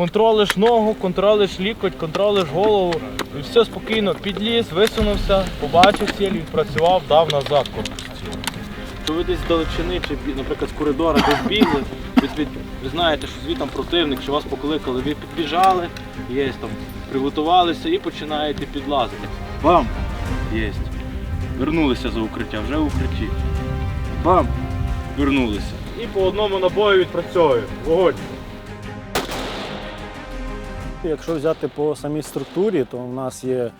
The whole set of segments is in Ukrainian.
контролиш ногу, контролиш лікоть, контролиш голову. І все спокійно підліз, висунувся, побачив ціль, відпрацював, дав назад корпус цілі. Ви десь з далечини, чи, наприклад, з коридора десь бігли, ви, ви знаєте, що звідти там противник, що вас покликали, ви підбіжали, є там, приготувалися і починаєте підлазити. Бам! Єсть. Вернулися за укриття, вже в укритті. Бам! Вернулися. І по одному набою відпрацьовує. Вогонь! Якщо взяти по самій структурі, то в нас є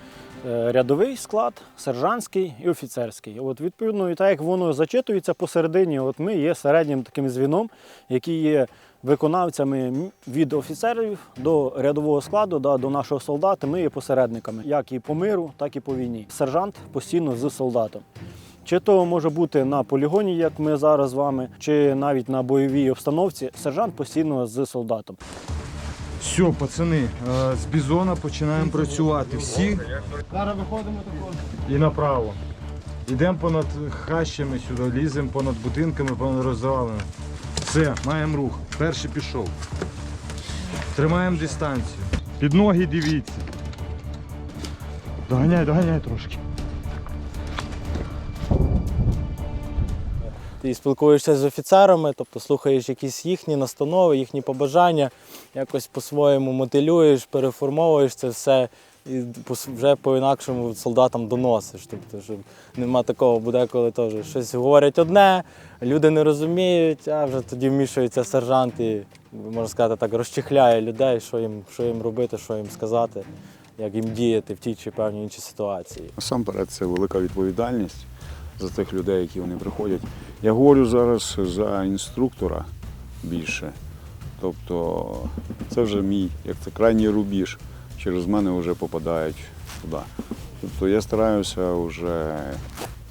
е, рядовий склад, сержантський і офіцерський. От відповідно, і так як воно зачитується посередині, от ми є середнім таким звіном, який є виконавцями від офіцерів до рядового складу, да, до нашого солдата. Ми є посередниками, як і по миру, так і по війні. Сержант постійно з солдатом. Чи то може бути на полігоні, як ми зараз з вами, чи навіть на бойовій обстановці, сержант постійно з солдатом. Все, пацани, е, з бізона починаємо працювати. Всі. Зараз виходимо такого. І направо. Йдемо понад хащами сюди, ліземо понад будинками, понад розвалами. Все, маємо рух. Перший пішов. Тримаємо дистанцію. Під ноги дивіться. Доганяй, доганяй трошки. Ти спілкуєшся з офіцерами, тобто слухаєш якісь їхні настанови, їхні побажання, якось по-своєму мотивуєш, переформовуєш це все і вже по-інакшому солдатам доносиш. Тобто, щоб нема такого, буде коли теж щось говорять одне, люди не розуміють, а вже тоді вмішується сержант і, можна сказати так, розчехляє людей, що їм, що їм робити, що їм сказати, як їм діяти в тій чи певній іншій ситуації. Насамперед, це велика відповідальність за тих людей, які вони приходять. Я говорю зараз за інструктора більше. Тобто це вже мій, як це крайній рубіж. Через мене вже попадають туди. Тобто я стараюся вже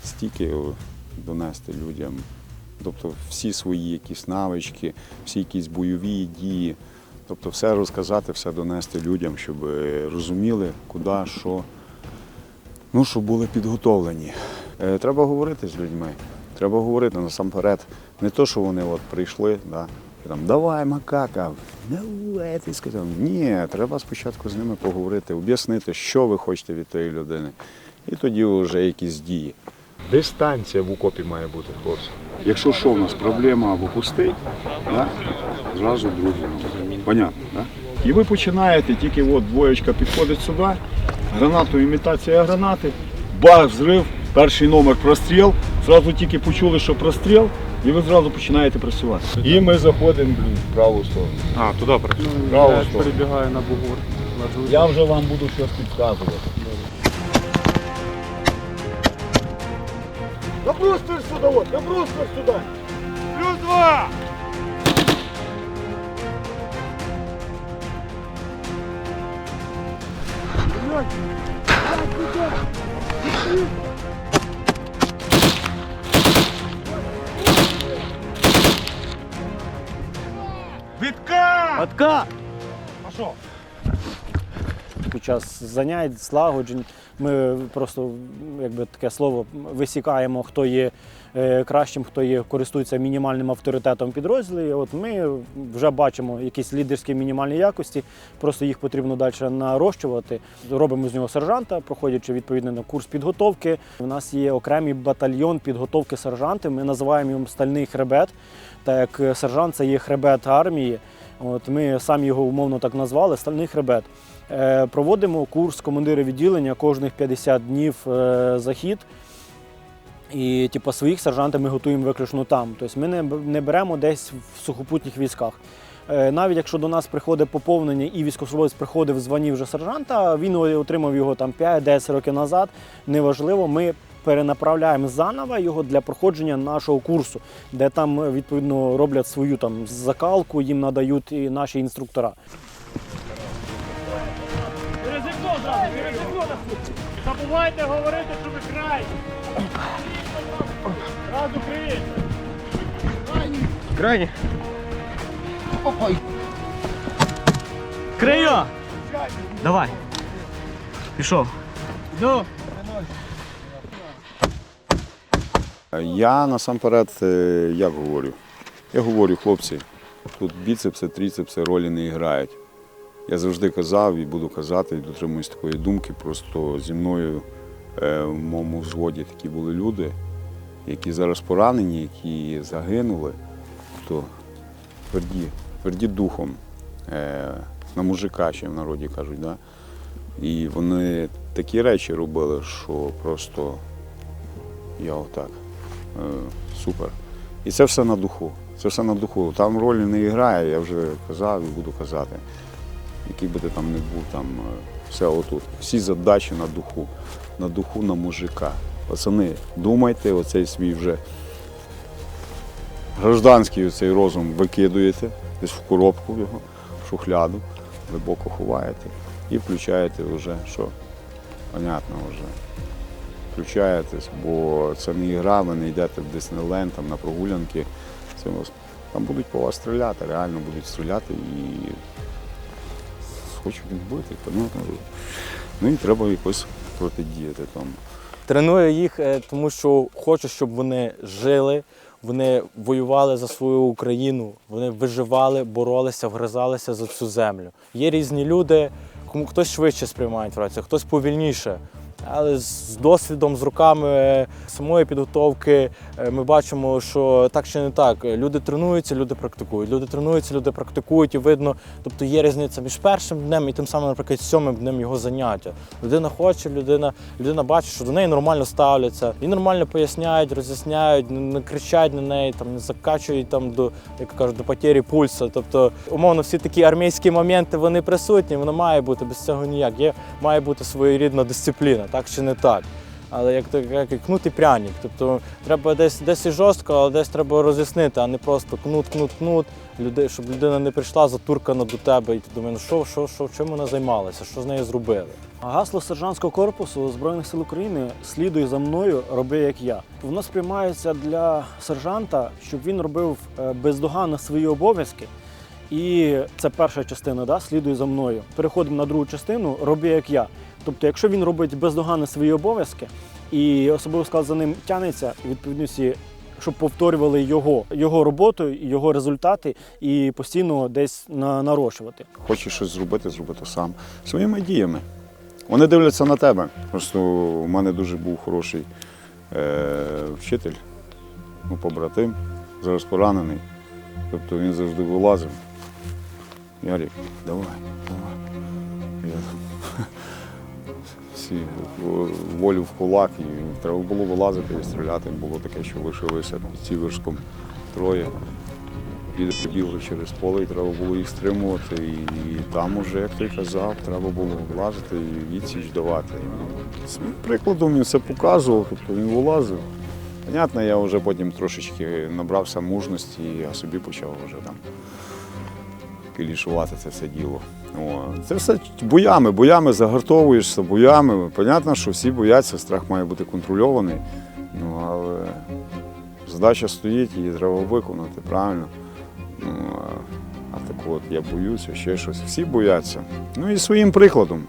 стільки донести людям. Тобто всі свої якісь навички, всі якісь бойові дії. Тобто все розказати, все донести людям, щоб розуміли, куди, що. Ну, щоб були підготовлені. Е, Треба говорити з людьми. Треба говорити насамперед. Не то, що вони от прийшли, да, там давай, макака, давай, ти сказав. Ні, треба спочатку з ними поговорити, об'яснити, що ви хочете від тої людини. І тоді вже якісь дії. Дистанція в окопі має бути, хлопці. Якщо що в нас проблема або пустий, да, зразу другий. Понятно, да? І ви починаєте, тільки от двоєчка підходить сюди, гранату імітація гранати, бах, взрив, перший номер простріл, зразу тільки почули, що простріл, і ви зразу починаєте працювати. І ми заходимо блін, в праву сторону. А, туди працюємо. Праву сторону. перебігаю на бугур. Я вже вам буду щось підказувати. На бруствер сюди, от, на бруствер сюди. Плюс два. Атка! Під час занять, злагоджень ми просто якби таке слово висікаємо, хто є е, кращим, хто є користується мінімальним авторитетом підрозділі. От ми вже бачимо якісь лідерські мінімальні якості, просто їх потрібно далі нарощувати. Робимо з нього сержанта, проходячи відповідно на курс підготовки. У нас є окремий батальйон підготовки сержантів. Ми називаємо його стальний хребет. Так як сержант це є хребет армії. От ми самі його умовно так назвали стальний хребет. Е, проводимо курс командира відділення кожних 50 днів е, захід. І типу, своїх сержантів ми готуємо виключно там. Тобто ми не, не беремо десь в сухопутніх військах. Е, Навіть якщо до нас приходить поповнення і військовослужбовець приходив в званні вже сержанта, він отримав його там 5-10 років назад. Неважливо, ми перенаправляємо заново його для проходження нашого курсу, де там е, відповідно роблять свою там закалку, їм надають і наші інструктора. Забувайте говорити, що ви край. Зразу крий. Крайні. Крию! Давай. Пішов. Ну. Я насамперед е, як говорю? Я говорю, хлопці, тут біцепси, тріцепси ролі не грають. Я завжди казав і буду казати, і дотримуюсь такої думки. Просто зі мною е, в моєму взводі такі були люди, які зараз поранені, які загинули, то тверді, тверді духом, е, на мужика, ще в народі кажуть. Да? І вони такі речі робили, що просто я отак. Е, супер. І це все на духу. Це все на духу. Там ролі не грає, я вже казав і буду казати. Який би ти там не був, там е, все отут. Всі задачі на духу, на духу на мужика. Пацани, думайте, оцей свій вже гражданський оцей розум викидуєте десь в коробку його, в шухляду, глибоко ховаєте і включаєте вже, що понятно вже. Включаєтесь, бо це не ігра, ви не йдете в Диснейленд, там на прогулянки. Це там будуть по вас стріляти, реально будуть стріляти і хочуть вбити, понятно. Ну і треба якось протидіяти тому. Треную їх, е, тому що хочу, щоб вони жили, вони воювали за свою Україну, вони виживали, боролися, вгризалися за цю землю. Є різні люди, кому хтось швидше сприймає інформацію, хтось повільніше. Але з досвідом, з роками е, самої підготовки е, ми бачимо, що так чи не так. Люди тренуються, люди практикують. Люди тренуються, люди практикують, і видно, тобто є різниця між першим днем і тим самим, наприклад, сьомим днем його заняття. Людина хоче, людина, людина бачить, що до неї нормально ставляться, і нормально поясняють, роз'ясняють, не, кричать на неї, там не закачують там до як кажуть, до потері пульсу. Тобто, умовно, всі такі армійські моменти вони присутні, воно має бути без цього ніяк. Є має бути своєрідна дисципліна, так чи не так. Але як, як кнут і пряник. Тобто треба десь десь і жорстко, але десь треба роз'яснити, а не просто кнут, кнут, кнут, люди, щоб людина не прийшла затуркана до тебе, і ти думаєш, ну що, що, що, чим вона займалася, що з нею зробили. Гасло сержантського корпусу Збройних сил України слідуй за мною, роби як я. Воно сприймається для сержанта, щоб він робив е, бездоганно свої обов'язки. І це перша частина, да, слідуй за мною. Переходимо на другу частину, роби як я. Тобто, якщо він робить бездоганно свої обов'язки, і особливо склад за ним тянеться, у відповідності, щоб повторювали його, його роботу, його результати і постійно десь на, нарощувати. Хочеш щось зробити, зробити сам. Своїми діями. Вони дивляться на тебе. Просто у мене дуже був хороший е, вчитель, ну, побратим, зараз поранений. Тобто він завжди вилазив. Ярик, давай, давай. Я... Всі волю в кулак, і треба було вилазити і стріляти. Було таке, що лишилися під Сіверськом троє. Бігли через поле, і треба було їх стримувати. І, там уже, як ти казав, треба було влазити і відсіч давати. І Своїм прикладом він все показував, тобто він вилазив. Понятно, я вже потім трошечки набрався мужності, і я собі почав вже там кілішувати це все діло. О, це все боями, боями загартовуєшся, боями. Понятно, що всі бояться, страх має бути контрольований. Ну, але задача стоїть, її треба виконати, правильно? Ну, а, а так от я боюся, ще щось. Всі бояться. Ну і своїм прикладом.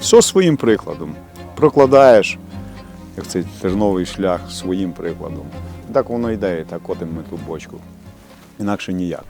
Все своїм прикладом. Прокладаєш, як цей терновий шлях своїм прикладом. Так воно йде, і так котимо ми ту бочку. Інакше ніяк.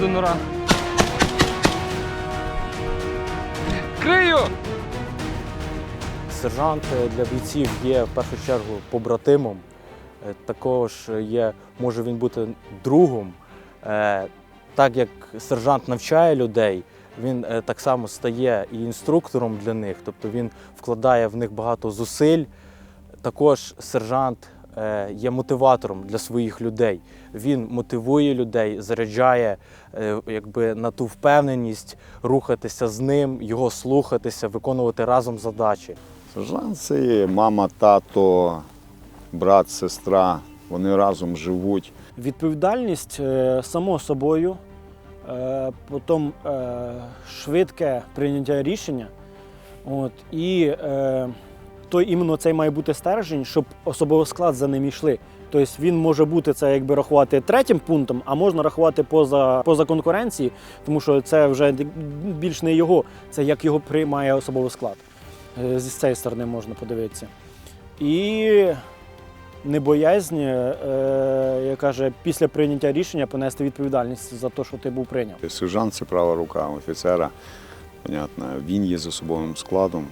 Попереду нора. Крию! Сержант е, для бійців є в першу чергу побратимом. Е, Також є, може він бути другом. Е, Так як сержант навчає людей, він так само стає і інструктором для них, тобто він вкладає в них багато зусиль. Також сержант є мотиватором для своїх людей. Він мотивує людей, заряджає е, якби, на ту впевненість рухатися з ним, його слухатися, виконувати разом задачі. Сержант це є мама, тато, брат, сестра. Вони разом живуть. Відповідальність е, само собою, е, потім е, швидке прийняття рішення. От, і е, то іменно цей має бути стержень, щоб особовий склад за ним йшли. Тобто він може бути це якби рахувати третім пунктом, а можна рахувати поза, поза конкуренції, тому що це вже більш не його, це як його приймає особовий склад. Е, З цієї сторони можна подивитися. І не боязнь, е, як каже, після прийняття рішення понести відповідальність за те, що ти був прийняв. Сержант це права рука офіцера. Понятно, він є з особовим складом,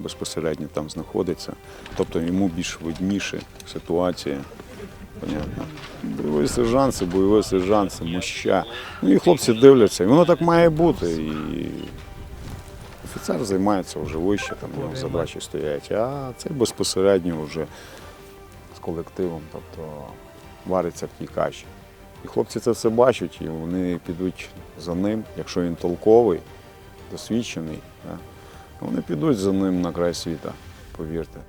безпосередньо там знаходиться. Тобто йому більш видніше ситуація. Понятно. Бойовий сержант це бойовий сержант, це моща. Ну і хлопці дивляться, і воно так має бути. І офіцер займається вже вище, там у нього задачі стоять, а це безпосередньо вже з колективом, тобто вариться в тій каші. І хлопці це все бачать, і вони підуть за ним, якщо він толковий, досвідчений, вони підуть за ним на край світа, повірте.